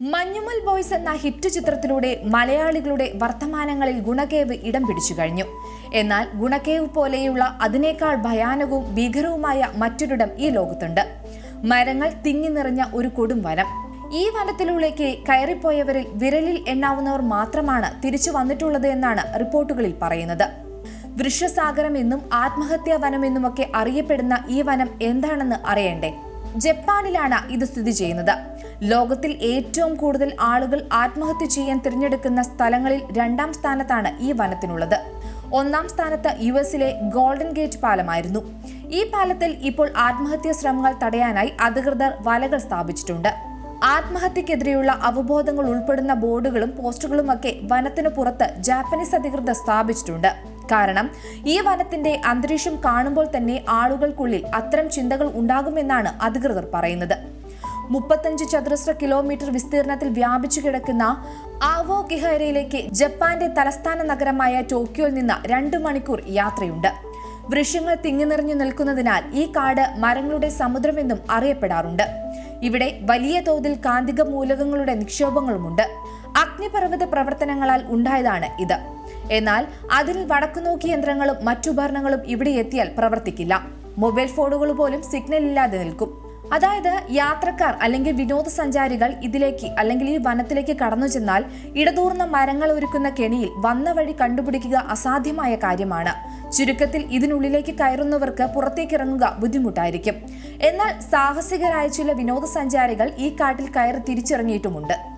Manjummel boys എന്ന hit ചിത്രത്തിലൂടെ മലയാളികളുടെ വർത്തമാനങ്ങളിൽ ഗുണകേവ് ഇടം പിടിച്ചു കഴിഞ്ഞു. എന്നാൽ ഗുണകേവ് പോലെയുള്ള അതിനേക്കാൾ ഭയാനകവും ഭീകരവുമായ മറ്റൊരിടം ഈ ലോകത്തുണ്ട്. മരങ്ങൾ തിങ്ങി നിറഞ്ഞ ഒരു കൊടും വനം. ഈ വനത്തിലൂടേക്ക് കയറിപ്പോയവരിൽ വിരലിൽ എണ്ണാവുന്നവർ മാത്രമാണ് തിരിച്ചു വന്നിട്ടുള്ളത് എന്നാണ് റിപ്പോർട്ടുകളിൽ പറയുന്നത്. വൃക്ഷസാഗരം എന്നും ആത്മഹത്യാ വനം എന്നുമൊക്കെ അറിയപ്പെടുന്ന ഈ വനം എന്താണെന്ന് അറിയണ്ടേ? ജപ്പാനിലാണ് ഇത് സ്ഥിതി ചെയ്യുന്നത്. ലോകത്തിൽ ഏറ്റവും കൂടുതൽ ആളുകൾ ആത്മഹത്യ ചെയ്യാൻ തിരഞ്ഞെടുക്കുന്ന സ്ഥലങ്ങളിൽ രണ്ടാം സ്ഥാനത്താണ് ഈ വനത്തിനുള്ളത്. ഒന്നാം സ്ഥാനത്ത് യു എസിലെ ഗോൾഡൻ ഗേറ്റ് പാലമായിരുന്നു. ഈ പാലത്തിൽ ഇപ്പോൾ ആത്മഹത്യാ ശ്രമങ്ങൾ തടയാനായി അധികൃതർ വലകൾ സ്ഥാപിച്ചിട്ടുണ്ട്. ആത്മഹത്യക്കെതിരെയുള്ള അവബോധങ്ങൾ ഉൾപ്പെടുന്ന ബോർഡുകളും പോസ്റ്ററുകളുമൊക്കെ വനത്തിനു പുറത്ത് ജാപ്പനീസ് അധികൃതർ സ്ഥാപിച്ചിട്ടുണ്ട്. കാരണം ഈ വനത്തിന്റെ അന്തരീക്ഷം കാണുമ്പോൾ തന്നെ ആളുകൾക്കുള്ളിൽ അത്തരം ചിന്തകൾ ഉണ്ടാകുമെന്നാണ് അധികൃതർ പറയുന്നത്. മുപ്പത്തഞ്ച് ചതുരശ്ര കിലോമീറ്റർ വിസ്തീർണത്തിൽ വ്യാപിച്ചു കിടക്കുന്ന ആവോ ഗിഹരയിലേക്ക് ജപ്പാന്റെ തലസ്ഥാന നഗരമായ ടോക്കിയോയിൽ നിന്ന് രണ്ട് മണിക്കൂർ യാത്രയുണ്ട്. വൃക്ഷങ്ങൾ തിങ്ങി നിറഞ്ഞു നിൽക്കുന്നതിനാൽ ഈ കാട് മരങ്ങളുടെ സമുദ്രമെന്നും അറിയപ്പെടാറുണ്ട്. ഇവിടെ വലിയ തോതിൽ കാന്തിക മൂലകങ്ങളുടെ നിക്ഷേപങ്ങളുമുണ്ട്. അഗ്നിപർവത പ്രവർത്തനങ്ങളാൽ ഉണ്ടായതാണ് ഇത്. എന്നാൽ അതിൽ വടക്കുനോക്കി യന്ത്രങ്ങളും മറ്റുപകരണങ്ങളും ഇവിടെ എത്തിയാൽ പ്രവർത്തിക്കില്ല. മൊബൈൽ ഫോണുകൾ പോലും സിഗ്നൽ ഇല്ലാതെ നിൽക്കും. അതായത് യാത്രക്കാർ അല്ലെങ്കിൽ വിനോദസഞ്ചാരികൾ ഇതിലേക്ക് അല്ലെങ്കിൽ ഈ വനത്തിലേക്ക് കടന്നു ചെന്നാൽ ഇടതൂർന്ന മരങ്ങൾ ഒരുക്കുന്ന കെണിയിൽ വന്ന വഴി കണ്ടുപിടിക്കുക അസാധ്യമായ കാര്യമാണ്. ചുരുക്കത്തിൽ ഇതിനുള്ളിലേക്ക് കയറുന്നവർക്ക് പുറത്തേക്ക് ഇറങ്ങുക ബുദ്ധിമുട്ടായിരിക്കും. എന്നാൽ സാഹസികരായ ചില വിനോദസഞ്ചാരികൾ ഈ കാട്ടിൽ കയറി തിരിച്ചിറങ്ങിയിട്ടുമുണ്ട്.